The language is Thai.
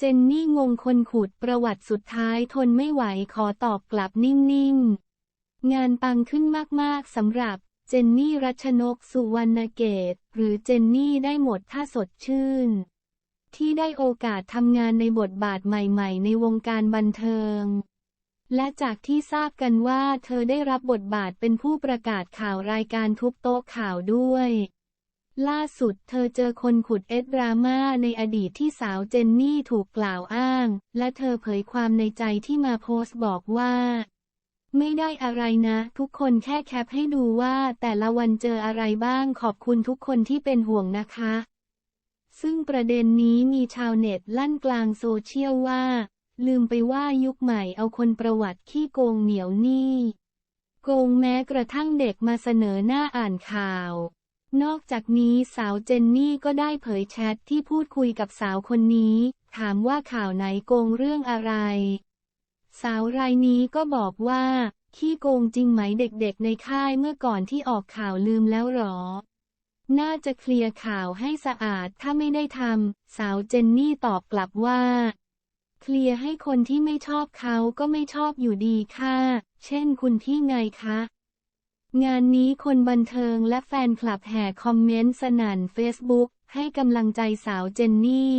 เจนนี่งงคนขุดประวัติสุดท้ายทนไม่ไหวขอตอบกลับนิ่งๆ งานปังขึ้นมากๆสำหรับเจนนี่รัชนกสุวรรณเกต หรือเจนนี่ได้หมดถ้าสดชื่น ที่ได้โอกาสทำงานในบทบาทใหม่ๆ ในวงการบันเทิง และจากที่ทราบกันว่าเธอได้รับบทบาทเป็นผู้ประกาศข่าวรายการทุบโต๊ะข่าวด้วย ล่าสุดเธอเจอคนขุดเอ็ดดราม่าในอดีตที่สาวเจนนี่ถูกกล่าวอ้าง และเธอเผยความในใจที่มาโพสต์บอกว่า ไม่ได้อะไรนะ ทุกคนแค่แคปให้ดูว่าแต่ละวันเจออะไรบ้างขอบคุณทุกคนที่เป็นห่วงนะคะ ซึ่งประเด็นนี้มีชาวเน็ตลั่นกลางโซเชียลว่า ลืมไปว่ายุคใหม่เอาคนประวัติขี้โกงเหนียวนี้โกงแม้กระทั่งเด็กมาเสนอหน้าอ่านข่าว นอกจากนี้สาวเจนนี่ก็ได้เผยแชทที่พูดคุยกับสาวคนนี้ ถามว่าข่าวไหนโกงเรื่องอะไร สาวรายนี้ก็บอกว่า ขี้โกงจริงไหมเด็กๆในค่ายเมื่อก่อนที่ออกข่าวลืมแล้วหรอ น่าจะเคลียร์ข่าวให้สะอาดถ้าไม่ได้ทำสาวเจนนี่ตอบกลับว่า เคลียร์ให้คนที่ไม่ชอบเขาก็ไม่ชอบอยู่ดีค่ะ เช่นคุณที่ไงคะ งานนี้คนบันเทิงและแฟนคลับแห่คอมเมนต์สนั่นเฟซบุ๊กให้กำลังใจสาวเจนนี่